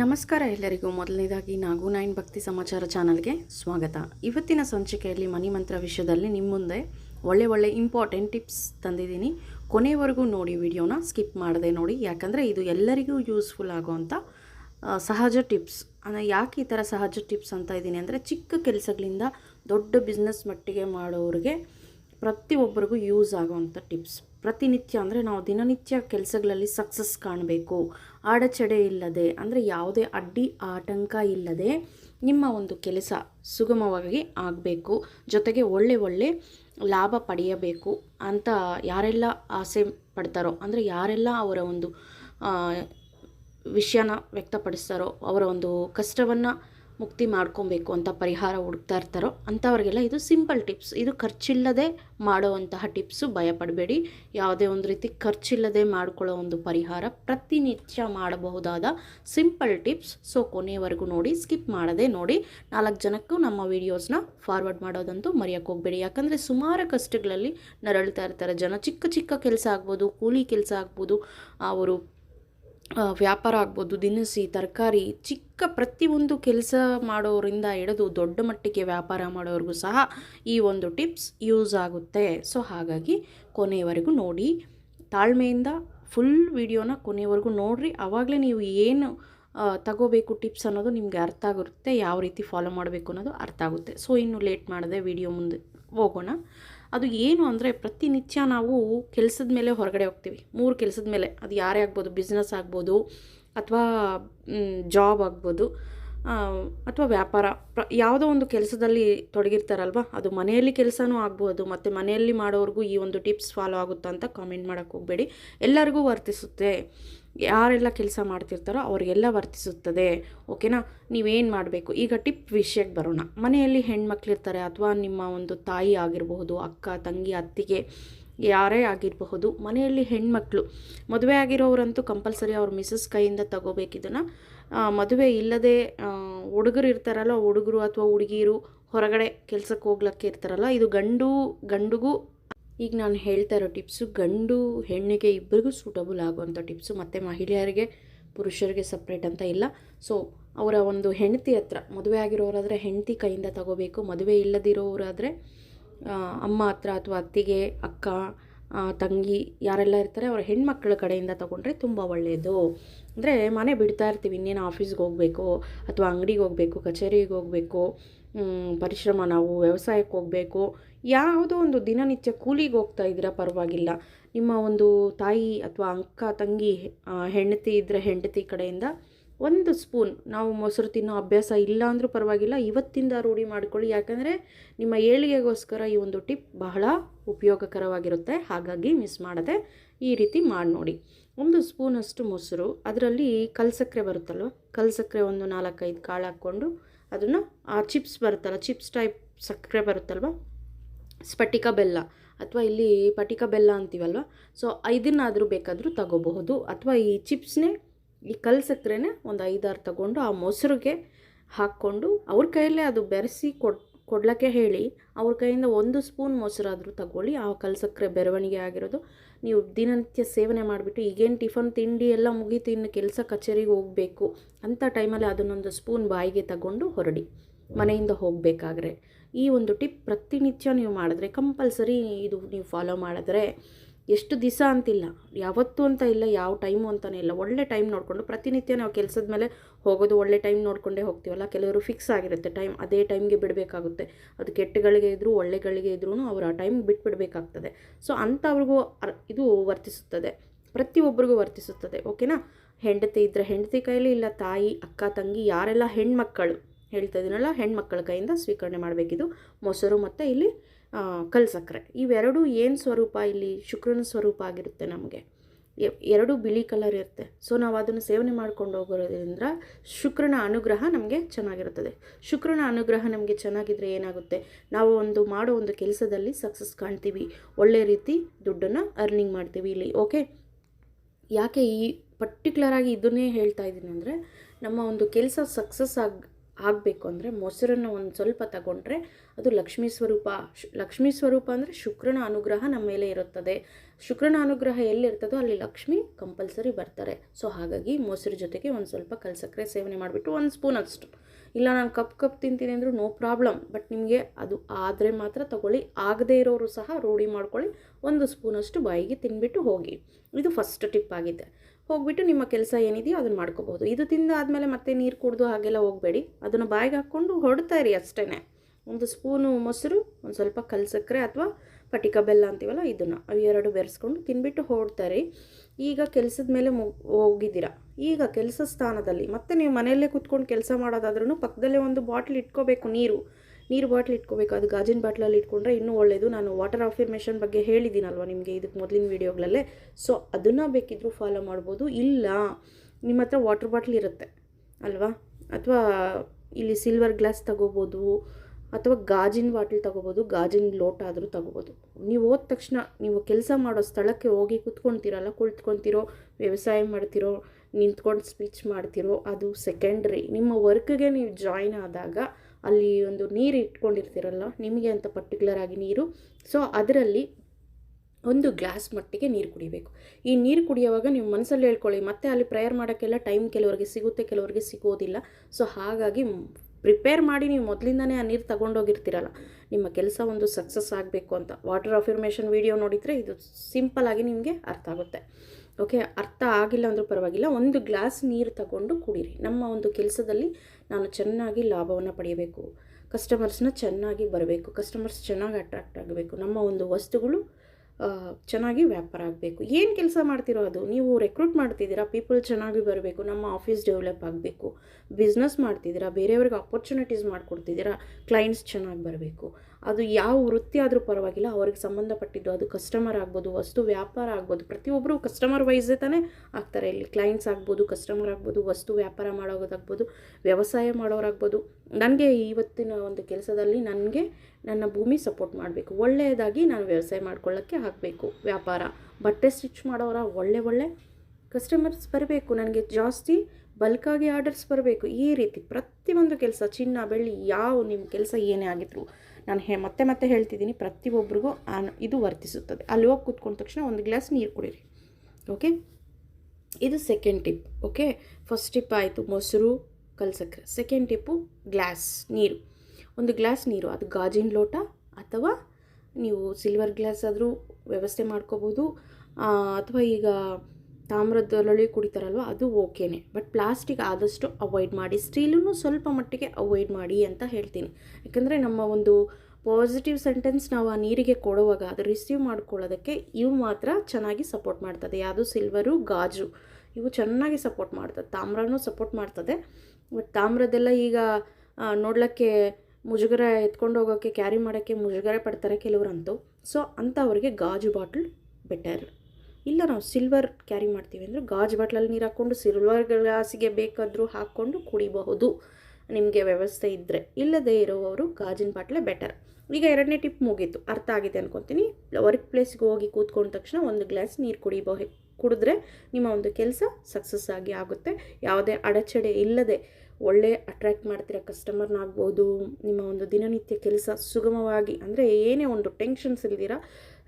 ನಮಸ್ಕಾರ ಎಲ್ಲರಿಗೂ. ಮೊದಲನೇದಾಗಿ ನಾಗು ನೈನ್ ಭಕ್ತಿ ಸಮಾಚಾರ ಚಾನಲ್ಗೆ ಸ್ವಾಗತ. ಇವತ್ತಿನ ಸಂಚಿಕೆಯಲ್ಲಿ ಮನಿ ಮಂತ್ರ ವಿಷಯದಲ್ಲಿ ನಿಮ್ಮ ಮುಂದೆ ಒಳ್ಳೆ ಒಳ್ಳೆ ಇಂಪಾರ್ಟೆಂಟ್ ಟಿಪ್ಸ್ ತಂದಿದ್ದೀನಿ. ಕೊನೆವರೆಗೂ ನೋಡಿ ವಿಡಿಯೋನ ಸ್ಕಿಪ್ ಮಾಡದೆ ನೋಡಿ. ಯಾಕಂದರೆ ಇದು ಎಲ್ಲರಿಗೂ ಯೂಸ್ಫುಲ್ ಆಗೋವಂಥ ಸಹಜ ಟಿಪ್ಸ್ ಅಂದರೆ ಯಾಕೆ ಈ ಥರ ಸಹಜ ಟಿಪ್ಸ್ ಅಂತ ಇದ್ದೀನಿ ಅಂದರೆ ಚಿಕ್ಕ ಕೆಲಸಗಳಿಂದ ದೊಡ್ಡ ಬಿಸ್ನೆಸ್ ಮಟ್ಟಿಗೆ ಮಾಡೋರಿಗೆ ಪ್ರತಿಯೊಬ್ಬರಿಗೂ ಯೂಸ್ ಆಗುವಂಥ ಟಿಪ್ಸ್ ಪ್ರತಿನಿತ್ಯ ಅಂದರೆ ನಾವು ದಿನನಿತ್ಯ ಕೆಲಸಗಳಲ್ಲಿ ಸಕ್ಸಸ್ ಕಾಣಬೇಕು. ಆಡಚಡೆ ಇಲ್ಲದೆ ಅಂದರೆ ಯಾವುದೇ ಅಡ್ಡಿ ಆಟಂಕ ಇಲ್ಲದೆ ನಿಮ್ಮ ಒಂದು ಕೆಲಸ ಸುಗಮವಾಗಿ ಆಗಬೇಕು. ಜೊತೆಗೆ ಒಳ್ಳೆ ಒಳ್ಳೆ ಲಾಭ ಪಡೆಯಬೇಕು ಅಂತ ಯಾರೆಲ್ಲ ಆಸೆ ಪಡ್ತಾರೋ ಅಂದರೆ ಯಾರೆಲ್ಲ ಅವರ ಒಂದು ವಿಷಯನ ವ್ಯಕ್ತಪಡಿಸ್ತಾರೋ ಅವರ ಒಂದು ಕಷ್ಟವನ್ನು ಮುಕ್ತಿ ಮಾಡ್ಕೊಬೇಕು ಅಂತ ಪರಿಹಾರ ಹುಡುಕ್ತಾ ಇರ್ತಾರೋ ಅಂಥವ್ರಿಗೆಲ್ಲ ಇದು ಸಿಂಪಲ್ ಟಿಪ್ಸ್. ಇದು ಖರ್ಚಿಲ್ಲದೆ ಮಾಡುವಂತಹ ಟಿಪ್ಸು ಭಯಪಡಬೇಡಿ. ಯಾವುದೇ ಒಂದು ರೀತಿ ಖರ್ಚಿಲ್ಲದೆ ಮಾಡ್ಕೊಳ್ಳೋ ಒಂದು ಪರಿಹಾರ ಪ್ರತಿನಿತ್ಯ ಮಾಡಬಹುದಾದ ಸಿಂಪಲ್ ಟಿಪ್ಸ್. ಸೊ ಕೊನೆಯವರೆಗೂ ನೋಡಿ, ಸ್ಕಿಪ್ ಮಾಡದೆ ನೋಡಿ. ನಾಲ್ಕು ಜನಕ್ಕೂ ನಮ್ಮ ವೀಡಿಯೋಸ್ನ ಫಾರ್ವರ್ಡ್ ಮಾಡೋದಂತೂ ಮರೆಯೋಕ್ಕೆ ಹೋಗಬೇಡಿ. ಯಾಕಂದರೆ ಸುಮಾರು ಕಷ್ಟಗಳಲ್ಲಿ ನರಳ್ತಾ ಇರ್ತಾರೆ ಜನ. ಚಿಕ್ಕ ಚಿಕ್ಕ ಕೆಲಸ ಆಗ್ಬೋದು, ಕೂಲಿ ಕೆಲಸ ಆಗ್ಬೋದು. ಅವರು ವ್ಯಾಪಾರ ಆಗ್ಬೋದು, ದಿನಸಿ, ತರಕಾರಿ, ಚಿಕ್ಕ ಪ್ರತಿಯೊಂದು ಕೆಲಸ ಮಾಡೋರಿಂದ ಹಿಡಿದು ದೊಡ್ಡ ಮಟ್ಟಿಗೆ ವ್ಯಾಪಾರ ಮಾಡೋರಿಗೂ ಸಹ ಈ ಒಂದು ಟಿಪ್ಸ್ ಯೂಸ್ ಆಗುತ್ತೆ. ಸೊ, ಹಾಗಾಗಿ ಕೊನೆಯವರೆಗೂ ನೋಡಿ, ತಾಳ್ಮೆಯಿಂದ ಫುಲ್ ವಿಡಿಯೋನ ಕೊನೆಯವರೆಗೂ ನೋಡಿರಿ. ಆವಾಗಲೇ ನೀವು ಏನು ತಗೋಬೇಕು ಟಿಪ್ಸ್ ಅನ್ನೋದು ನಿಮಗೆ ಅರ್ಥ ಆಗುತ್ತೆ, ಯಾವ ರೀತಿ ಫಾಲೋ ಮಾಡಬೇಕು ಅನ್ನೋದು ಅರ್ಥ ಆಗುತ್ತೆ. ಸೊ, ಇನ್ನು ಲೇಟ್ ಮಾಡದೆ ವಿಡಿಯೋ ಮುಂದೆ ಹೋಗೋಣ. ಅದು ಏನು ಅಂದರೆ ಪ್ರತಿನಿತ್ಯ ನಾವು ಕೆಲಸದ ಮೇಲೆ ಹೊರಗಡೆ ಹೋಗ್ತೀವಿ. ಮೂರು ಕೆಲಸದ ಮೇಲೆ. ಅದು ಯಾರೇ ಆಗ್ಬೋದು ಬಿಸ್ನೆಸ್ ಆಗ್ಬೋದು, ಅಥವಾ ಜಾಬ್ ಆಗ್ಬೋದು ಅಥವಾ ವ್ಯಾಪಾರ. ಪ್ರ, ಯಾವುದೋ ಒಂದು ಕೆಲಸದಲ್ಲಿ ತೊಡಗಿರ್ತಾರಲ್ವ? ಅದು ಮನೆಯಲ್ಲಿ ಕೆಲಸನೂ ಆಗ್ಬೋದು, ಮತ್ತು ಮನೆಯಲ್ಲಿ ಮಾಡೋರಿಗೂ ಈ ಒಂದು ಟಿಪ್ಸ್ ಫಾಲೋ ಆಗುತ್ತಾ ಅಂತ ಕಾಮೆಂಟ್ ಮಾಡೋಕ್ಕೆ ಹೋಗಬೇಡಿ. ಎಲ್ಲರಿಗೂ ವರ್ತಿಸುತ್ತೆ. ಯಾರೆಲ್ಲ ಕೆಲಸ ಮಾಡ್ತಿರ್ತಾರೋ ಅವರಿಗೆಲ್ಲ ವರ್ತಿಸುತ್ತದೆ. ಓಕೆನಾ? ನೀವೇನು ಮಾಡಬೇಕು? ಈಗ ಟಿಪ್ ವಿಷಯಕ್ಕೆ ಬರೋಣ. ಮನೆಯಲ್ಲಿ ಹೆಣ್ಮಕ್ಳಿರ್ತಾರೆ ಅಥವಾ ನಿಮ್ಮ ಒಂದು ತಾಯಿ ಆಗಿರಬಹುದು, ಅಕ್ಕ, ತಂಗಿ, ಅತ್ತಿಗೆ, ಯಾರೇ ಆಗಿರಬಹುದು, ಮನೆಯಲ್ಲಿ ಹೆಣ್ಮಕ್ಳು, ಮದುವೆ ಆಗಿರೋರಂತೂ ಕಂಪಲ್ಸರಿ ಅವ್ರ ಮಿಸಸ್ ಕೈಯಿಂದ ತಗೋಬೇಕಿದನ್ನು ಮದುವೆ ಇಲ್ಲದೆ ಹುಡುಗರು ಇರ್ತಾರಲ್ಲ, ಹುಡುಗರು ಅಥವಾ ಹುಡುಗಿರು, ಹೊರಗಡೆ ಕೆಲಸಕ್ಕೆ ಹೋಗ್ಲಕ್ಕೆ ಇರ್ತಾರಲ್ಲ, ಇದು ಗಂಡು, ಗಂಡಿಗೂ ಈಗ ನಾನು ಹೇಳ್ತಾ ಇರೋ ಟಿಪ್ಸು, ಗಂಡು ಹೆಣ್ಣಿಗೆ ಇಬ್ಬರಿಗೂ ಸೂಟಬಲ್ ಆಗುವಂಥ ಟಿಪ್ಸು, ಮತ್ತು ಮಹಿಳೆಯರಿಗೆ, ಪುರುಷರಿಗೆ ಸಪ್ರೇಟ್ ಅಂತ ಇಲ್ಲ. ಸೊ ಅವರ ಒಂದು ಹೆಂಡತಿ ಹತ್ರ, ಮದುವೆ ಆಗಿರೋರಾದರೆ ಹೆಂಡತಿ ಕೈಯಿಂದ ತಗೋಬೇಕು, ಮದುವೆ ಇಲ್ಲದಿರೋರಾದರೆ ಅಮ್ಮ ಹತ್ರ ಅಥವಾ ಅತ್ತಿಗೆ, ಅಕ್ಕ ತಂಗಿ, ಯಾರೆಲ್ಲ ಇರ್ತಾರೆ, ಅವರ ಹೆಣ್ಮಕ್ಳ ಕಡೆಯಿಂದ ತೊಗೊಂಡ್ರೆ ತುಂಬ ಒಳ್ಳೆಯದು ಅಂದರೆ ಮನೆ ಬಿಡ್ತಾ ಇರ್ತೀವಿ, ಇನ್ನೇನು ಆಫೀಸ್ಗೆ ಹೋಗಬೇಕು, ಅಥವಾ ಅಂಗಡಿಗೆ ಹೋಗಬೇಕು, ಕಚೇರಿಗೆ ಹೋಗಬೇಕು ಪರಿಶ್ರಮ ನಾವು, ವ್ಯವಸಾಯಕ್ಕೆ ಹೋಗಬೇಕು ಯಾವುದೋ ಒಂದು ದಿನನಿತ್ಯ ಕೂಲಿಗೆ ಹೋಗ್ತಾ ಇದ್ದೀರಾ ಪರವಾಗಿಲ್ಲ. ನಿಮ್ಮ ಒಂದು ತಾಯಿ ಅಥವಾ ಅಕ್ಕ, ತಂಗಿ ಹೆಂಡತಿ ಇದ್ದರೆ ಹೆಂಡತಿ ಕಡೆಯಿಂದ ಒಂದು ಸ್ಪೂನ್, ನಾವು ಮೊಸರು ತಿನ್ನೋ ಅಭ್ಯಾಸ ಇಲ್ಲ ಅಂದರೂ ಪರವಾಗಿಲ್ಲ, ಇವತ್ತಿಂದ ರೂಢಿ ಮಾಡಿಕೊಳ್ಳಿ. ಯಾಕಂದರೆ ನಿಮ್ಮ ಏಳಿಗೆಗೋಸ್ಕರ ಈ ಒಂದು ಟಿಪ್ ಬಹಳ ಉಪಯೋಗಕರವಾಗಿರುತ್ತೆ. ಹಾಗಾಗಿ ಮಿಸ್ ಮಾಡದೆ ಈ ರೀತಿ ಮಾಡಿ ನೋಡಿ. ಒಂದು ಸ್ಪೂನಷ್ಟು ಮೊಸರು, ಅದರಲ್ಲಿ ಕಲ್ಸಕ್ಕರೆ ಬರುತ್ತಲ್ವ? ಕಲ್ಸಕ್ಕರೆ ಒಂದು ನಾಲ್ಕೈದು ಕಾಳು ಹಾಕ್ಕೊಂಡು ಅದನ್ನು, ಆ ಚಿಪ್ಸ್ ಬರುತ್ತಲ್ಲ, ಚಿಪ್ಸ್ ಟೈಪ್ ಸಕ್ಕರೆ ಬರುತ್ತಲ್ವ? ಸ್ಫಟಿಕ ಬೆಲ್ಲ ಅಥವಾ ಇಲ್ಲಿ ಪಟಿಕ ಬೆಲ್ಲ ಅಂತೀವಲ್ವ? ಸೊ ಐದನ್ನಾದರೂ ಬೇಕಾದರೂ ತಗೋಬಹುದು. ಅಥವಾ ಈ ಚಿಪ್ಸ್ನೇ, ಈ ಕಲ್ಸಕ್ಕರೇ ಒಂದು ಐದಾರು ತಗೊಂಡು ಆ ಮೊಸರಿಗೆ ಹಾಕ್ಕೊಂಡು ಅವ್ರ ಕೈಯಲ್ಲೇ ಅದು ಬೆರೆಸಿ ಕೊಡ್, ಕೊಡ್ಲಿಕ್ಕೆ ಹೇಳಿ ಅವ್ರ ಕೈಯಿಂದ ಒಂದು ಸ್ಪೂನ್ ಮೊಸರಾದರೂ ತಗೊಳ್ಳಿ. ಆ ಕಲ್ಸಕ್ಕರೆ ಬೆರವಣಿಗೆ ಆಗಿರೋದು. ನೀವು ದಿನನಿತ್ಯ ಸೇವನೆ ಮಾಡಿಬಿಟ್ಟು ಈಗೇನು ಟಿಫನ್ ತಿಂಡಿ ಎಲ್ಲ ಮುಗೀತು, ಇನ್ನು ಕೆಲಸ ಕಚೇರಿಗೆ ಹೋಗಬೇಕು ಅಂಥ ಟೈಮಲ್ಲಿ ಅದನ್ನೊಂದು ಸ್ಪೂನ್ ಬಾಯಿಗೆ ತಗೊಂಡು ಹೊರಡಿ. ಮನೆಯಿಂದ ಹೋಗಬೇಕಾದ್ರೆ. ಈ ಒಂದು ಟಿಪ್ ಪ್ರತಿನಿತ್ಯ ನೀವು ಮಾಡಿದ್ರೆ, ಕಂಪಲ್ಸರಿ ಇದು ನೀವು ಫಾಲೋ ಮಾಡಿದ್ರೆ ಎಷ್ಟು ದಿವಸ ಅಂತಿಲ್ಲ, ಯಾವತ್ತೂ ಅಂತ ಇಲ್ಲ, ಯಾವ ಟೈಮು ಅಂತಲೇ ಇಲ್ಲ, ಒಳ್ಳೆ ಟೈಮ್ ನೋಡಿಕೊಂಡು ಪ್ರತಿನಿತ್ಯ ನಾವು ಕೆಲಸದ ಮೇಲೆ ಹೋಗೋದು ಒಳ್ಳೆ ಟೈಮ್ ನೋಡಿಕೊಂಡೇ ಹೋಗ್ತೀವಲ್ಲ, ಕೆಲವರು ಫಿಕ್ಸ್ ಆಗಿರುತ್ತೆ ಟೈಮ್ ಅದೇ ಟೈಮ್ಗೆ ಬಿಡಬೇಕಾಗುತ್ತೆ. ಅದು ಕೆಟ್ಟಗಳಿಗೆ ಇದ್ದರೂ ಒಳ್ಳೆಗಳಿಗೆ ಇದ್ರೂ ಅವರು ಆ ಟೈಮ್ ಬಿಟ್ಬಿಡಬೇಕಾಗ್ತದೆ. ಸೊ ಅಂಥವ್ರಿಗೂ ಇದು ವರ್ತಿಸುತ್ತದೆ. ಪ್ರತಿಯೊಬ್ಬರಿಗೂ ವರ್ತಿಸುತ್ತದೆ ಓಕೆನಾ ಹೆಂಡತಿ ಇದ್ದರೆ ಹೆಂಡತಿ ಕೈಲಿ ಇಲ್ಲ ತಾಯಿ, ಅಕ್ಕ, ತಂಗಿ, ಯಾರೆಲ್ಲ ಹೆಣ್ಮಕ್ಕಳು ಹೇಳ್ತಾ ಇದ್ದೀನಲ್ಲ ಹೆಣ್ಮಕ್ಕಳ ಕೈಯಿಂದ ಸ್ವೀಕರಣೆ ಮಾಡಬೇಕಿದು. ಮೊಸರು ಮತ್ತು ಇಲ್ಲಿ ಕಲ್ಸಕ್ಕರೆ ಕಲ್ ಸಕ್ಕರೆ ಇವೆರಡೂ ಏನು ಸ್ವರೂಪ ಇಲ್ಲಿ? ಶುಕ್ರನ ಸ್ವರೂಪ ಆಗಿರುತ್ತೆ ನಮಗೆ. ಎರಡು ಬಿಳಿ ಕಲರ್ ಇರುತ್ತೆ. ಸೊ ನಾವು ಅದನ್ನು ಸೇವನೆ ಮಾಡ್ಕೊಂಡು ಹೋಗೋದ್ರಿಂದ ಶುಕ್ರನ ಅನುಗ್ರಹ ನಮಗೆ ಚೆನ್ನಾಗಿರುತ್ತದೆ. ಶುಕ್ರನ ಅನುಗ್ರಹ ನಮಗೆ ಚೆನ್ನಾಗಿದ್ದರೆ ಏನಾಗುತ್ತೆ? ನಾವು ಒಂದು ಮಾಡೋ ಒಂದು ಕೆಲಸದಲ್ಲಿ ಸಕ್ಸಸ್ ಕಾಣ್ತೀವಿ. ಒಳ್ಳೆ ರೀತಿ ದುಡ್ಡನ್ನು ಅರ್ನಿಂಗ್ ಮಾಡ್ತೀವಿ ಇಲ್ಲಿ ಓಕೆ ಯಾಕೆ ಈ ಪರ್ಟಿಕ್ಯುಲರಾಗಿ ಇದನ್ನೇ ಹೇಳ್ತಾ ಇದ್ದೀನಿ ಅಂದರೆ, ನಮ್ಮ ಒಂದು ಕೆಲಸ ಸಕ್ಸಸ್ ಆಗಿ ಆಗಬೇಕು ಅಂದರೆ ಮೊಸರನ್ನು ಒಂದು ಸ್ವಲ್ಪ ತಗೊಂಡ್ರೆ ಅದು ಲಕ್ಷ್ಮೀ ಸ್ವರೂಪ ಲಕ್ಷ್ಮೀ ಸ್ವರೂಪ ಅಂದರೆ ಶುಕ್ರನ ಅನುಗ್ರಹ ನಮ್ಮ ಮೇಲೆ ಇರುತ್ತದೆ. ಶುಕ್ರನ ಅನುಗ್ರಹ ಎಲ್ಲಿರ್ತದೋ ಅಲ್ಲಿ ಲಕ್ಷ್ಮಿ ಕಂಪಲ್ಸರಿ ಬರ್ತಾರೆ. ಸೊ ಹಾಗಾಗಿ ಮೊಸರು ಜೊತೆಗೆ ಒಂದು ಸ್ವಲ್ಪ ಕಲ್ಸಕ್ಕರೆ ಸೇವನೆ ಮಾಡಿಬಿಟ್ಟು ಒಂದು ಸ್ಪೂನ್ ಅಷ್ಟು. ಇಲ್ಲ ನಾನು ಕಪ್ ಕಪ್ ತಿಂತೀನಿ ಅಂದರೂ ನೋ ಪ್ರಾಬ್ಲಮ್, ಬಟ್ ನಿಮಗೆ ಅದು ಆದರೆ ಮಾತ್ರ ತಗೊಳ್ಳಿ, ಆಗದೇ ಇರೋರು ಸಹ ರೂಢಿ ಮಾಡ್ಕೊಳ್ಳಿ, ಒಂದು ಸ್ಪೂನಷ್ಟು ಬಾಯಿಗೆ ತಿನ್ಬಿಟ್ಟು ಹೋಗಿ. ಇದು ಫಸ್ಟ್ ಟಿಪ್ ಆಗಿದೆ. ಹೋಗ್ಬಿಟ್ಟು ನಿಮ್ಮ ಕೆಲಸ ಏನಿದೆಯೋ ಅದನ್ನು ಮಾಡ್ಕೋಬೋದು ಇದು ತಿಂದು ಆದಮೇಲೆ ಮತ್ತೆ ನೀರು ಕುಡಿದು ಹಾಗೆಲ್ಲ ಹೋಗಬೇಡಿ. ಅದನ್ನು ಬಾಯಿಗೆ ಹಾಕ್ಕೊಂಡು ಹೊಡ್ತಾ ಇರಿ ಅಷ್ಟೇ ಒಂದು ಸ್ಪೂನು ಮೊಸರು, ಒಂದು ಸ್ವಲ್ಪ ಕಲ್ಸಕ್ಕರೆ ಅಥವಾ ಪಟಿಕ ಬೆಲ್ಲ ಅಂತೀವಲ್ಲ ಇದನ್ನು. ಎರಡು ಬೆರೆಸ್ಕೊಂಡು ತಿನ್ಬಿಟ್ಟು ಹೊಡ್ತಾರೆ ಈಗ ಕೆಲಸದ ಮೇಲೆ ಮುಗ್ ಹೋಗಿದ್ದೀರಾ? ಈಗ ಕೆಲಸ ಸ್ಥಾನದಲ್ಲಿ. ಮತ್ತೆ ನೀವು ಮನೆಯಲ್ಲೇ ಕೂತ್ಕೊಂಡು ಕೆಲಸ ಮಾಡೋದಾದ್ರೂ ಪಕ್ಕದಲ್ಲೇ ಒಂದು ಬಾಟ್ಲ್ ಇಟ್ಕೋಬೇಕು ನೀರು. ನೀರು ಬಾಟ್ಲ್ ಇಟ್ಕೋಬೇಕು, ಅದು ಗಾಜಿನ ಬಾಟ್ಲಲ್ಲಿ ಇಟ್ಕೊಂಡ್ರೆ ಇನ್ನೂ ಒಳ್ಳೆಯದು ನಾನು ವಾಟರ್ ಅಫಿರ್ಮೇಷನ್ ಬಗ್ಗೆ ಹೇಳಿದ್ದೀನಲ್ವಾ ನಿಮಗೆ ಇದಕ್ಕೆ ಮೊದಲಿನ ವೀಡಿಯೋಗಳಲ್ಲೇ. ಸೊ ಅದನ್ನು ಬೇಕಿದ್ದರೂ ಫಾಲೋ ಮಾಡ್ಬೋದು. ಇಲ್ಲ, ನಿಮ್ಮ ಹತ್ರ ವಾಟರ್ ಬಾಟ್ಲ್ ಇರುತ್ತೆ, ಅಲ್ವಾ? ಅಥವಾ ಇಲ್ಲಿ ಸಿಲ್ವರ್ ಗ್ಲಾಸ್ ತಗೋಬೋದು, ಅಥವಾ ಗಾಜಿನ ಬಾಟ್ಲ್ ತಗೋಬೋದು, ಗಾಜಿನ ಲೋಟ ಆದರೂ ತಗೋಬೋದು. ನೀವು ಹೋದ ತಕ್ಷಣ ನೀವು ಕೆಲಸ ಮಾಡೋ ಸ್ಥಳಕ್ಕೆ ಹೋಗಿ ಕುತ್ಕೊಳ್ತೀರಲ್ಲ ಕುಳಿತ್ಕೊತಿರೋ, ವ್ಯವಸಾಯ ಮಾಡ್ತಿರೋ, ನಿಂತ್ಕೊಂಡು ಸ್ಪೀಚ್ ಮಾಡ್ತಿರೋ, ಅದು ಸೆಕೆಂಡ್ರಿ ನಿಮ್ಮ ವರ್ಕ್ಗೆ ನೀವು ಜಾಯ್ನ್ ಆದಾಗ ಅಲ್ಲಿ ಒಂದು ನೀರು ಇಟ್ಕೊಂಡಿರ್ತೀರಲ್ಲ, ನಿಮಗೆ ಅಂತ ಪರ್ಟಿಕ್ಯುಲರ್ ಆಗಿ ನೀರು. ಸೊ ಅದರಲ್ಲಿ ಒಂದು ಗ್ಲಾಸ್ ಮಟ್ಟಿಗೆ ನೀರು ಕುಡಿಬೇಕು. ಈ ನೀರು ಕುಡಿಯೋವಾಗ ನೀವು ಮನಸ್ಸಲ್ಲಿ ಹೇಳ್ಕೊಳ್ಳಿ, ಮತ್ತೆ ಅಲ್ಲಿ ಪ್ರೇಯರ್ ಮಾಡೋಕ್ಕೆಲ್ಲ ಟೈಮ್ ಕೆಲವರಿಗೆ ಸಿಗುತ್ತೆ, ಕೆಲವರಿಗೆ ಸಿಗೋದಿಲ್ಲ. ಸೊ ಹಾಗಾಗಿ ಪ್ರಿಪೇರ್ ಮಾಡಿ ನೀವು ಮೊದಲಿಂದನೇ ಆ ನೀರು ತಗೊಂಡೋಗಿರ್ತೀರಲ್ಲ, ನಿಮ್ಮ ಕೆಲಸ ಒಂದು ಸಕ್ಸಸ್ ಆಗಬೇಕು ಅಂತ. ವಾಟರ್ ಅಫಿರ್ಮೇಷನ್ ವೀಡಿಯೋ ನೋಡಿದರೆ ಇದು ಸಿಂಪಲ್ ಆಗಿ ನಿಮಗೆ ಅರ್ಥ ಆಗುತ್ತೆ. ಓಕೆ ಅರ್ಥ ಆಗಿಲ್ಲ ಅಂದರೂ ಪರವಾಗಿಲ್ಲ, ಒಂದು ಗ್ಲಾಸ್ ನೀರು ತಗೊಂಡು ಕುಡೀರಿ. ನಮ್ಮ ಒಂದು ಕೆಲಸದಲ್ಲಿ ನಾನು ಚೆನ್ನಾಗಿ ಲಾಭವನ್ನು ಪಡೆಯಬೇಕು. ಕಸ್ಟಮರ್ಸ್ನ ಚೆನ್ನಾಗಿ ಬರಬೇಕು. ಕಸ್ಟಮರ್ಸ್ ಚೆನ್ನಾಗಿ ಅಟ್ರಾಕ್ಟ್ ಆಗಬೇಕು. ನಮ್ಮ ಒಂದು ವಸ್ತುಗಳು ಚೆನ್ನಾಗಿ ವ್ಯಾಪಾರ ಆಗಬೇಕು. ಏನು ಕೆಲಸ ಮಾಡ್ತಿರೋ ಅದು? ನೀವು ರೆಕ್ರೂಟ್ ಮಾಡ್ತಿದ್ದೀರಾ? ಪೀಪಲ್ ಚೆನ್ನಾಗಿ ಬರಬೇಕು. ನಮ್ಮ ಆಫೀಸ್ ಡೆವಲಪ್ ಆಗಬೇಕು. ಬಿಸ್ನೆಸ್ ಮಾಡ್ತಿದ್ದೀರಾ? ಬೇರೆಯವ್ರಿಗೆ ಅಪರ್ಚುನಿಟೀಸ್ ಮಾಡಿಕೊಡ್ತಿದ್ದೀರಾ? ಕ್ಲೈಂಟ್ಸ್ ಚೆನ್ನಾಗಿ ಬರಬೇಕು. ಅದು ಯಾವ ವೃತ್ತಿ ಆದರೂ ಪರವಾಗಿಲ್ಲ, ಅವ್ರಿಗೆ ಸಂಬಂಧಪಟ್ಟಿದ್ದು ಅದು ಕಸ್ಟಮರ್ ಆಗ್ಬೋದು, ವಸ್ತು ವ್ಯಾಪಾರ ಆಗ್ಬೋದು. ಪ್ರತಿಯೊಬ್ಬರು ಕಸ್ಟಮರ್ ವೈಸೇ ತಾನೇ ಆಗ್ತಾರೆ. ಇಲ್ಲಿ ಕ್ಲೈಂಟ್ಸ್ ಆಗ್ಬೋದು ಕಸ್ಟಮರ್ ಆಗ್ಬೋದು, ವಸ್ತು ವ್ಯಾಪಾರ ಮಾಡೋದಾಗ್ಬೋದು, ವ್ಯವಸಾಯ ಮಾಡೋರಾಗ್ಬೋದು. ನನಗೆ ಇವತ್ತಿನ ಒಂದು ಕೆಲಸದಲ್ಲಿ ನನಗೆ ನನ್ನ ಭೂಮಿ ಸಪೋರ್ಟ್ ಮಾಡಬೇಕು. ಒಳ್ಳೆಯದಾಗಿ ನಾನು ವ್ಯವಸಾಯ ಮಾಡ್ಕೊಳ್ಳೋಕ್ಕೆ ಆಗಬೇಕು ವ್ಯಾಪಾರ. ಬಟ್ಟೆ ಸ್ಟಿಚ್ ಮಾಡೋರ ಒಳ್ಳೆ ಒಳ್ಳೆ ಕಸ್ಟಮರ್ಸ್ ಬರಬೇಕು. ನನಗೆ ಜಾಸ್ತಿ ಬಲ್ಕಾಗಿ ಆರ್ಡರ್ಸ್ ಬರಬೇಕು. ಈ ರೀತಿ ಪ್ರತಿಯೊಂದು ಕೆಲಸ, ಚಿನ್ನ, ಬೆಳ್ಳಿ, ಯಾವ ನಿಮ್ಮ ಕೆಲಸ ಏನೇ ಆಗಿದ್ರು. ನಾನು ಹೇ, ಮತ್ತೆ ಮತ್ತೆ ಹೇಳ್ತಿದ್ದೀನಿ ಪ್ರತಿಯೊಬ್ಬರಿಗೂ ಇದು ವರ್ತಿಸುತ್ತದೆ. ಅಲ್ಲಿ ಹೋಗಿ ಕೂತ್ಕೊಂಡ ತಕ್ಷಣ ಒಂದು ಗ್ಲಾಸ್ ನೀರು ಕುಡೀರಿ, ಓಕೆ? ಇದು second tip okay? First tip ಆಯಿತು, ಮೊಸರು ಕಲ್ಸಕ್ಕರೆ ಸೆಕೆಂಡ್ ಟಿಪ್ಪು ಗ್ಲಾಸ್ ನೀರು. ಒಂದು ಗ್ಲಾಸ್ ನೀರು, ಅದು ಗಾಜಿನ ಲೋಟ ಅಥವಾ ನೀವು ಸಿಲ್ವರ್ ಗ್ಲಾಸ್ ಆದರೂ ವ್ಯವಸ್ಥೆ ಮಾಡ್ಕೋಬೋದು ಅಥವಾ ಈಗ ತಾಮ್ರದೊಳಳಿ ಕುಡಿತಾರಲ್ವ, ಅದು ಓಕೆನೆ. ಬಟ್ ಪ್ಲಾಸ್ಟಿಕ್ ಆದಷ್ಟು ಅವಾಯ್ಡ್ ಮಾಡಿ ಸ್ಟೀಲನ್ನು ಸ್ವಲ್ಪ ಮಟ್ಟಿಗೆ ಅವಾಯ್ಡ್ ಮಾಡಿ ಅಂತ ಹೇಳ್ತೀನಿ. ಯಾಕಂದರೆ ನಮ್ಮ ಒಂದು ಪಾಸಿಟಿವ್ ಸೆಂಟೆನ್ಸ್ ನಾವು ಆ ನೀರಿಗೆ ಕೊಡುವಾಗ, ಅದು ರಿಸೀವ್ ಮಾಡ್ಕೊಳ್ಳೋದಕ್ಕೆ ಇವು ಮಾತ್ರ ಚೆನ್ನಾಗಿ ಸಪೋರ್ಟ್ ಮಾಡ್ತದೆ. ಯಾವುದು? ಸಿಲ್ವರು ಗಾಜು. ಇವು ಚೆನ್ನಾಗಿ ಸಪೋರ್ಟ್ ಮಾಡ್ತದೆ. ತಾಮ್ರನೂ ಸಪೋರ್ಟ್ ಮಾಡ್ತದೆ. ಬಟ್ ತಾಮ್ರದೆಲ್ಲ ಈಗ ನೋಡಲಿಕ್ಕೆ ಮುಜುಗರ ಎತ್ಕೊಂಡು ಹೋಗೋಕ್ಕೆ ಕ್ಯಾರಿ ಮಾಡೋಕ್ಕೆ ಮುಜುಗರ ಪಡ್ತಾರೆ ಕೆಲವರಂತೂ. ಸೊ ಅಂಥವ್ರಿಗೆ ಗಾಜು ಬಾಟ್ಲ್ ಬೆಟರ್ ಇಲ್ಲ, ನಾವು ಸಿಲ್ವರ್ ಕ್ಯಾರಿ ಮಾಡ್ತೀವಿ ಅಂದರೆ ಗಾಜು ಬಾಟ್ಲಲ್ಲಿ ನೀರು ಹಾಕ್ಕೊಂಡು ಸಿಲ್ವರ್ ಗ್ಲಾಸಿಗೆ ಬೇಕಾದರೂ ಹಾಕ್ಕೊಂಡು ಕುಡಿಬಹುದು. ನಿಮಗೆ ವ್ಯವಸ್ಥೆ ಇದ್ದರೆ ಇಲ್ಲದೇ ಇರುವವರು ಗಾಜಿನ ಬಾಟ್ಲೆ ಬೆಟರ್ ಈಗ ಎರಡನೇ ಟಿಪ್ ಮುಗೀತು. ಅರ್ಥ ಆಗಿದೆ ಅನ್ಕೊತೀನಿ. ವರ್ಕ್ ಪ್ಲೇಸ್ಗೆ ಹೋಗಿ ಕೂತ್ಕೊಂಡ ತಕ್ಷಣ ಒಂದು ಗ್ಲಾಸ್ ನೀರು ಕುಡಿಬಹುದು ಕುಡಿದ್ರೆ ನಿಮ್ಮ ಒಂದು ಕೆಲಸ ಸಕ್ಸಸ್ ಆಗಿ ಆಗುತ್ತೆ. ಯಾವುದೇ ಅಡಚಣೆ ಇಲ್ಲದೆ ಒಳ್ಳೆ ಅಟ್ರ್ಯಾಕ್ಟ್ ಮಾಡ್ತಿರೋ ಕಸ್ಟಮರ್ನಾಗ್ಬೋದು ನಿಮ್ಮ ಒಂದು ದಿನನಿತ್ಯ ಕೆಲಸ ಸುಗಮವಾಗಿ, ಅಂದರೆ ಏನೇ ಒಂದು ಟೆನ್ಷನ್ಸ್ ಇಲ್ದಿರ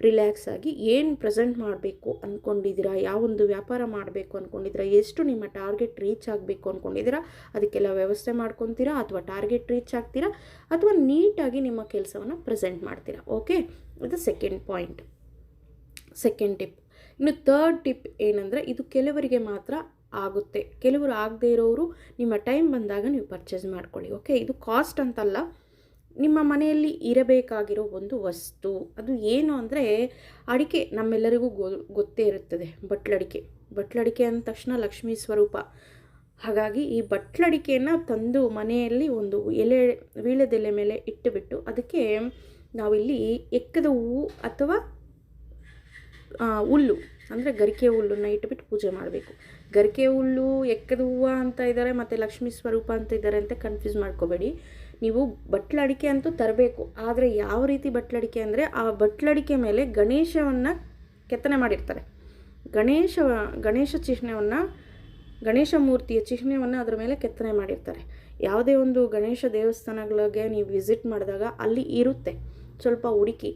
ರಿಲ್ಯಾಕ್ಸ್ ಆಗಿ ಏನು ಪ್ರೆಸೆಂಟ್ ಮಾಡಬೇಕು ಅಂದ್ಕೊಂಡಿದ್ದೀರಾ ಯಾವೊಂದು ವ್ಯಾಪಾರ ಮಾಡಬೇಕು ಅಂದ್ಕೊಂಡಿದ್ದೀರಾ ಎಷ್ಟು ನಿಮ್ಮ ಟಾರ್ಗೆಟ್ ರೀಚ್ ಆಗಬೇಕು ಅಂದ್ಕೊಂಡಿದ್ದೀರಾ ಅದಕ್ಕೆಲ್ಲ ವ್ಯವಸ್ಥೆ ಮಾಡ್ಕೊತೀರಾ? ಅಥವಾ ಟಾರ್ಗೆಟ್ ರೀಚ್ ಆಗ್ತೀರಾ? ಅಥವಾ ನೀಟಾಗಿ ನಿಮ್ಮ ಕೆಲಸವನ್ನು ಪ್ರೆಸೆಂಟ್ ಮಾಡ್ತೀರಾ? ಓಕೆ? ಇದು ಸೆಕೆಂಡ್ ಪಾಯಿಂಟ್ ಸೆಕೆಂಡ್ ಟಿಪ್ ಇನ್ನು ತರ್ಡ್ ಟಿಪ್ ಏನಂದರೆ ಇದು ಕೆಲವರಿಗೆ ಮಾತ್ರ ಆಗುತ್ತೆ. ಕೆಲವರು ಆಗದೇ ಇರೋರು ನಿಮ್ಮ ಟೈಮ್ ಬಂದಾಗ ನೀವು ಪರ್ಚೇಸ್ ಮಾಡ್ಕೊಳ್ಳಿ. ಓಕೆ? ಇದು ಕಾಸ್ಟ್ ಅಂತಲ್ಲ. ನಿಮ್ಮ ಮನೆಯಲ್ಲಿ ಇರಬೇಕಾಗಿರೋ ಒಂದು ವಸ್ತು, ಅದು ಏನು ಅಂದರೆ ಅಡಿಕೆ ನಮ್ಮೆಲ್ಲರಿಗೂ ಗೊ, ಗೊತ್ತೇ ಇರುತ್ತದೆ, ಬಟ್ಲಡಿಕೆ. ಬಟ್ಲಡಿಕೆ ಅಂದ ತಕ್ಷಣ ಲಕ್ಷ್ಮೀ ಸ್ವರೂಪ. ಹಾಗಾಗಿ ಈ ಬಟ್ಲಡಿಕೆಯನ್ನು ತಂದು ಮನೆಯಲ್ಲಿ ಒಂದು ಎಲೆ, ವೀಳ್ಯದೆಲೆ ಮೇಲೆ ಇಟ್ಟುಬಿಟ್ಟು ಅದಕ್ಕೆ ನಾವಿಲ್ಲಿ ಎಕ್ಕದ ಹೂವು ಅಥವಾ ಹುಲ್ಲು, ಅಂದರೆ ಗರಿಕೆ ಹುಲ್ಲನ್ನು ಇಟ್ಟುಬಿಟ್ಟು ಪೂಜೆ ಮಾಡಬೇಕು. ಗರಿಕೆ ಹುಲ್ಲು ಎಕ್ಕದ ಹೂವು ಅಂತ ಇದ್ದಾರೆ ಮತ್ತು ಲಕ್ಷ್ಮೀ ಸ್ವರೂಪ ಅಂತ ಇದ್ದಾರೆ ಅಂತ ಕನ್ಫ್ಯೂಸ್ ಮಾಡ್ಕೋಬೇಡಿ. ನೀವು ಬಟ್ಲಡಿಕೆ ಅಂತೂ ತರಬೇಕು, ಆದರೆ ಯಾವ ರೀತಿ ಬಟ್ಲಡಿಕೆ ಅಂದರೆ ಆ ಬಟ್ಲಡಿಕೆ ಮೇಲೆ ಗಣೇಶವನ್ನು ಕೆತ್ತನೆ ಮಾಡಿರ್ತಾರೆ. ಗಣೇಶ ಗಣೇಶ ಚಿಹ್ನೆಯನ್ನು ಗಣೇಶ ಮೂರ್ತಿಯ ಚಿಹ್ನೆಯನ್ನು ಅದರ ಮೇಲೆ ಕೆತ್ತನೆ ಮಾಡಿರ್ತಾರೆ. ಯಾವುದೇ ಒಂದು ಗಣೇಶ ದೇವಸ್ಥಾನಗಳಿಗೆ ನೀವು ವಿಸಿಟ್ ಮಾಡಿದಾಗ ಅಲ್ಲಿ ಇರುತ್ತೆ. ಸ್ವಲ್ಪ ಹುಡುಕಿ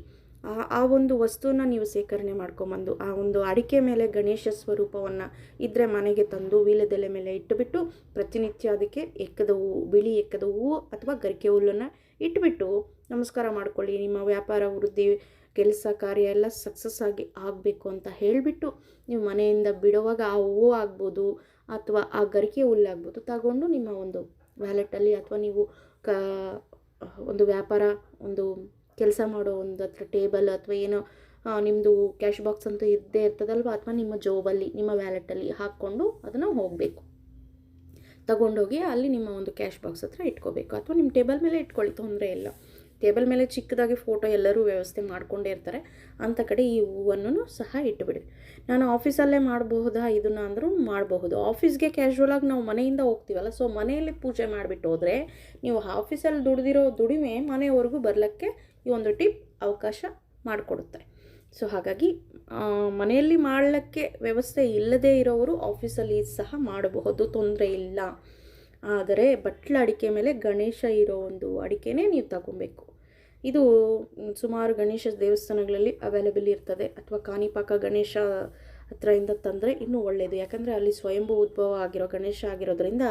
ಆ ಒಂದು ವಸ್ತುನ ನೀವು ಸೇಕರಣೆ ಮಾಡ್ಕೊಂಬಂದು, ಆ ಒಂದು ಅಡಿಕೆ ಮೇಲೆ ಗಣೇಶ ಸ್ವರೂಪವನ್ನು ಇದ್ದರೆ ಮನೆಗೆ ತಂದು ವೀಳ್ಯದೆಲೆ ಮೇಲೆ ಇಟ್ಟುಬಿಟ್ಟು, ಪ್ರತಿನಿತ್ಯ ಅದಕ್ಕೆ ಎಕ್ಕದ ಹೂವು ಬಿಳಿ ಎಕ್ಕದ ಹೂವು ಅಥವಾ ಗರಿಕೆ ಹುಲ್ಲನ್ನು ಇಟ್ಟುಬಿಟ್ಟು ನಮಸ್ಕಾರ ಮಾಡ್ಕೊಳ್ಳಿ. ನಿಮ್ಮ ವ್ಯಾಪಾರ ವೃದ್ಧಿ, ಕೆಲಸ ಕಾರ್ಯ ಎಲ್ಲ ಸಕ್ಸಸ್ ಆಗಿ ಆಗಬೇಕು ಅಂತ ಹೇಳಿಬಿಟ್ಟು ನೀವು ಮನೆಯಿಂದ ಬಿಡುವಾಗ ಆ ಹೂವು ಆಗ್ಬೋದು ಅಥವಾ ಆ ಗರಿಕೆ ಹುಲ್ಲಾಗ್ಬೋದು ತಗೊಂಡು ನಿಮ್ಮ ಒಂದು ವ್ಯಾಲೆಟಲ್ಲಿ ಅಥವಾ ನೀವು ಕ, ಒಂದು ವ್ಯಾಪಾರ, ಒಂದು ಕೆಲಸ ಮಾಡೋ ಒಂದು ಹತ್ರ ಟೇಬಲ್ ಅಥವಾ ಏನೋ ನಿಮ್ಮದು ಕ್ಯಾಶ್ ಬಾಕ್ಸ್ ಅಂತೂ ಇದ್ದೇ ಇರ್ತದಲ್ವ? ಅಥವಾ ನಿಮ್ಮ ಜೋಬಲ್ಲಿ ನಿಮ್ಮ ವ್ಯಾಲೆಟಲ್ಲಿ ಹಾಕ್ಕೊಂಡು ಅದನ್ನು ಹೋಗಬೇಕು. ತಗೊಂಡೋಗಿ ಅಲ್ಲಿ ನಿಮ್ಮ ಒಂದು ಕ್ಯಾಶ್ ಬಾಕ್ಸ್ ಹತ್ರ ಇಟ್ಕೋಬೇಕು. ಅಥವಾ ನಿಮ್ಮ ಟೇಬಲ್ ಮೇಲೆ ಇಟ್ಕೊಳ್ಳಿ, ತೊಂದರೆ ಇಲ್ಲ. ಟೇಬಲ್ ಮೇಲೆ ಚಿಕ್ಕದಾಗಿ ಫೋಟೋ ಎಲ್ಲರೂ ವ್ಯವಸ್ಥೆ ಮಾಡಿಕೊಂಡೇ ಇರ್ತಾರೆ. ಅಂಥ ಕಡೆ ಈ ಹೂವನ್ನು ಸಹ ಇಟ್ಟುಬಿಡಿ ನಾನು ಆಫೀಸಲ್ಲೇ ಮಾಡಬಹುದಾ ಇದನ್ನು ಅಂದರೂ ಮಾಡಬಹುದು. ಆಫೀಸ್ಗೆ ಕ್ಯಾಶುವಲಾಗಿ ನಾವು ಮನೆಯಿಂದ ಹೋಗ್ತೀವಲ್ಲ ಸೊ ಮನೆಯಲ್ಲಿ ಪೂಜೆ ಮಾಡಿಬಿಟ್ಟು ಹೋದರೆ ನೀವು ಆಫೀಸಲ್ಲಿ ದುಡಿದಿರೋ ದುಡಿಮೆ ಮನೆಯವರೆಗೂ ಬರಲಿಕ್ಕೆ ಈ ಒಂದು ಟಿಪ್ ಅವಕಾಶ ಮಾಡಿಕೊಡುತ್ತೆ. ಸೊ ಹಾಗಾಗಿ ಮನೆಯಲ್ಲಿ ಮಾಡಲಿಕ್ಕೆ ವ್ಯವಸ್ಥೆ ಇಲ್ಲದೇ ಇರೋವರು ಆಫೀಸಲ್ಲಿ ಸಹ ಮಾಡಬಹುದು. ತೊಂದರೆ ಇಲ್ಲ. ಆದರೆ ಬಟ್ಲ ಅಡಿಕೆ ಮೇಲೆ ಗಣೇಶ ಇರೋ ಒಂದು ಅಡಿಕೆನೇ ನೀವು ತಗೊಬೇಕು. ಇದು ಸುಮಾರು ಗಣೇಶ ದೇವಸ್ಥಾನಗಳಲ್ಲಿ ಅವೈಲೇಬಲ್ ಇರ್ತದೆ. ಅಥವಾ ಕಾಣಿಪಾಕ ಗಣೇಶ ಹತ್ರದಿಂದ ತಂದರೆ ಇನ್ನೂ ಒಳ್ಳೆಯದು ಯಾಕಂದರೆ ಅಲ್ಲಿ ಸ್ವಯಂಭೂ ಉದ್ಭವ ಆಗಿರೋ ಗಣೇಶ ಆಗಿರೋದ್ರಿಂದ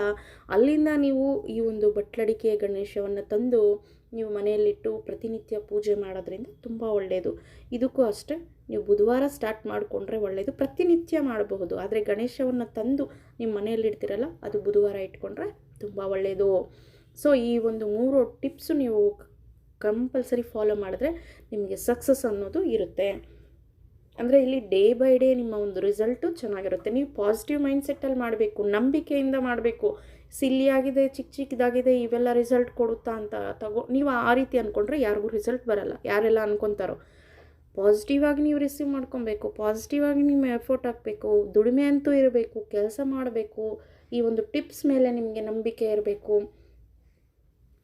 ಅಲ್ಲಿಂದ ನೀವು ಈ ಒಂದು ಬಟ್ಲಡಿಕೆ ಗಣೇಶವನ್ನು ತಂದು ನೀವು ಮನೆಯಲ್ಲಿಟ್ಟು ಪ್ರತಿನಿತ್ಯ ಪೂಜೆ ಮಾಡೋದ್ರಿಂದ ತುಂಬ ಒಳ್ಳೆಯದು ಇದಕ್ಕೂ ಅಷ್ಟೇ ನೀವು ಬುಧವಾರ ಸ್ಟಾರ್ಟ್ ಮಾಡಿಕೊಂಡ್ರೆ ಒಳ್ಳೆಯದು ಪ್ರತಿನಿತ್ಯ ಮಾಡಬಹುದು. ಆದರೆ ಗಣೇಶವನ್ನು ತಂದು ನಿಮ್ಮ ಮನೆಯಲ್ಲಿ ಇಡ್ತೀರಲ್ಲ, ಅದು ಬುಧವಾರ ಇಟ್ಕೊಂಡ್ರೆ ತುಂಬ ಒಳ್ಳೆಯದು ಸೊ ಈ ಒಂದು ಮೂರು ಟಿಪ್ಸು ನೀವು ಕಂಪಲ್ಸರಿ ಫಾಲೋ ಮಾಡಿದ್ರೆ ನಿಮಗೆ ಸಕ್ಸಸ್ ಅನ್ನೋದು ಇರುತ್ತೆ. ಅಂದರೆ ಇಲ್ಲಿ ಡೇ ಬೈ ಡೇ ನಿಮ್ಮ ಒಂದು ರಿಸಲ್ಟು ಚೆನ್ನಾಗಿರುತ್ತೆ. ನೀವು ಪಾಸಿಟಿವ್ ಮೈಂಡ್ಸೆಟ್ಟಲ್ಲಿ ಮಾಡಬೇಕು, ನಂಬಿಕೆಯಿಂದ ಮಾಡಬೇಕು. ಸಿಲ್ಲಿಯಾಗಿದೆ ಚಿಕ್ಕ ಚಿಕ್ಕದಾಗಿದೆ ಇವೆಲ್ಲ ರಿಸಲ್ಟ್ ಕೊಡುತ್ತಾ ಅಂತ ತಗೋ, ನೀವು ಆ ರೀತಿ ಅಂದ್ಕೊಂಡ್ರೆ ಯಾರಿಗೂ ರಿಸಲ್ಟ್ ಬರಲ್ಲ. ಯಾರೆಲ್ಲ ಅಂದ್ಕೊತಾರೋ ಪಾಸಿಟಿವ್ ಆಗಿ ನೀವು ರಿಸೀವ್ ಮಾಡ್ಕೊಬೇಕು, ಪಾಸಿಟಿವ್ ಆಗಿ ನಿಮ್ಮ ಎಫರ್ಟ್ ಹಾಕಬೇಕು, ದುಡಿಮೆ ಅಂತೂ ಇರಬೇಕು, ಕೆಲಸ ಮಾಡಬೇಕು, ಈ ಒಂದು ಟಿಪ್ಸ್ ಮೇಲೆ ನಿಮಗೆ ನಂಬಿಕೆ ಇರಬೇಕು.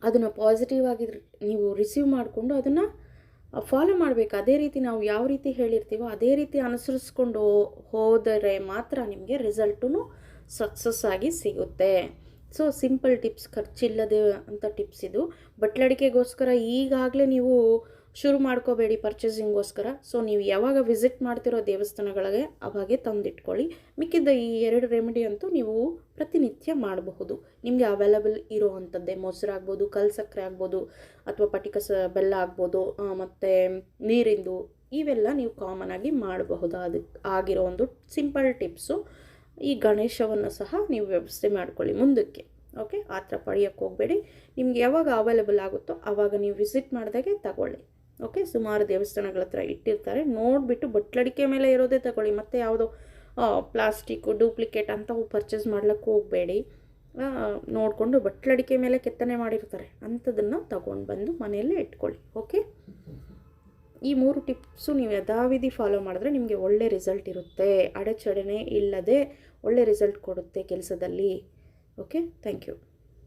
ಅದನ್ನು ಪಾಸಿಟಿವ್ ಆಗಿ ನೀವು ರಿಸೀವ್ ಮಾಡಿಕೊಂಡು ಅದನ್ನು ಫಾಲೋ ಮಾಡಬೇಕು. ಅದೇ ರೀತಿ ನಾವು ಯಾವ ರೀತಿ ಹೇಳಿರ್ತೀವೋ ಅದೇ ರೀತಿ ಅನುಸರಿಸ್ಕೊಂಡು ಹೋದರೆ ಮಾತ್ರ ನಿಮಗೆ ರಿಸಲ್ಟೂ ಸಕ್ಸಸ್ ಆಗಿ ಸಿಗುತ್ತೆ. ಸೊ ಸಿಂಪಲ್ ಟಿಪ್ಸ್ ಖರ್ಚಿಲ್ಲದೆ ಅಂತ ಟಿಪ್ಸ್ ಇದು. ಬಟ್ಲಡಿಕೆಗೋಸ್ಕರ ಈಗಾಗಲೇ ನೀವು ಶುರು ಮಾಡ್ಕೋಬೇಡಿ ಪರ್ಚೇಸಿಂಗೋಸ್ಕರ ಸೊ ನೀವು ಯಾವಾಗ ವಿಸಿಟ್ ಮಾಡ್ತಿರೋ ದೇವಸ್ಥಾನಗಳಿಗೆ ಅವಾಗೆ ತಂದಿಟ್ಕೊಳ್ಳಿ. ಮಿಕ್ಕಿದ್ದ ಈ ಎರಡು ರೆಮಿಡಿ ಅಂತೂ ನೀವು ಪ್ರತಿನಿತ್ಯ ಮಾಡಬಹುದು. ನಿಮಗೆ ಅವೈಲಬಲ್ ಇರೋ ಅಂಥದ್ದೇ ಮೊಸರು ಆಗ್ಬೋದು ಕಲ್ ಸಕ್ಕರೆ ಆಗ್ಬೋದು, ಅಥವಾ ಪಟಿಕಸ ಬೆಲ್ಲ ಆಗ್ಬೋದು ಮತ್ತು ನೀರಿಂದು ಇವೆಲ್ಲ ನೀವು ಕಾಮನ್ ಆಗಿ ಮಾಡಬಹುದು ಅದಕ್ಕೆ ಆಗಿರೋ ಒಂದು ಸಿಂಪಲ್ ಟಿಪ್ಸು ಈ ಗಣೇಶವನ್ನು ಸಹ ನೀವು ವ್ಯವಸ್ಥೆ ಮಾಡ್ಕೊಳ್ಳಿ ಮುಂದಕ್ಕೆ. ಓಕೆ ಆ ಥರ ಪಡೆಯೋಕ್ಕೆ ಹೋಗಬೇಡಿ. ನಿಮ್ಗೆ ಯಾವಾಗ ಅವೈಲೇಬಲ್ ಆಗುತ್ತೋ ಆವಾಗ ನೀವು ವಿಸಿಟ್ ಮಾಡಿದಾಗೆ ತಗೊಳ್ಳಿ. ಓಕೆ, ಸುಮಾರು ದೇವಸ್ಥಾನಗಳ ಹತ್ರ ಇಟ್ಟಿರ್ತಾರೆ. ನೋಡಿಬಿಟ್ಟು ಬಟ್ಲಡಿಕೆ ಮೇಲೆ ಇರೋದೇ ತಗೊಳ್ಳಿ. ಮತ್ತು ಯಾವುದೋ ಪ್ಲಾಸ್ಟಿಕ್ಕು ಡೂಪ್ಲಿಕೇಟ್ ಅಂತ ಪರ್ಚೇಸ್ ಮಾಡ್ಲಿಕ್ಕೆ ಹೋಗಬೇಡಿ. ನೋಡಿಕೊಂಡು ಬಟ್ಲಡಿಕೆ ಮೇಲೆ ಕೆತ್ತನೆ ಮಾಡಿರ್ತಾರೆ. ಅಂಥದನ್ನು ತಗೊಂಡು ಬಂದು ಮನೆಯಲ್ಲೇ ಇಟ್ಕೊಳ್ಳಿ. ಓಕೆ? ಈ ಮೂರು ಟಿಪ್ಸು ನೀವು ಯಥಾವಿಧಿ ಫಾಲೋ ಮಾಡಿದ್ರೆ ನಿಮಗೆ ಒಳ್ಳೆ ರಿಸಲ್ಟ್ ಇರುತ್ತೆ. ಅಡೆಚಣೆ ಇಲ್ಲದೆ ಒಳ್ಳೆ ರಿಸಲ್ಟ್ ಕೊಡುತ್ತೆ ಕೆಲಸದಲ್ಲಿ. ಓಕೆ? Thank you.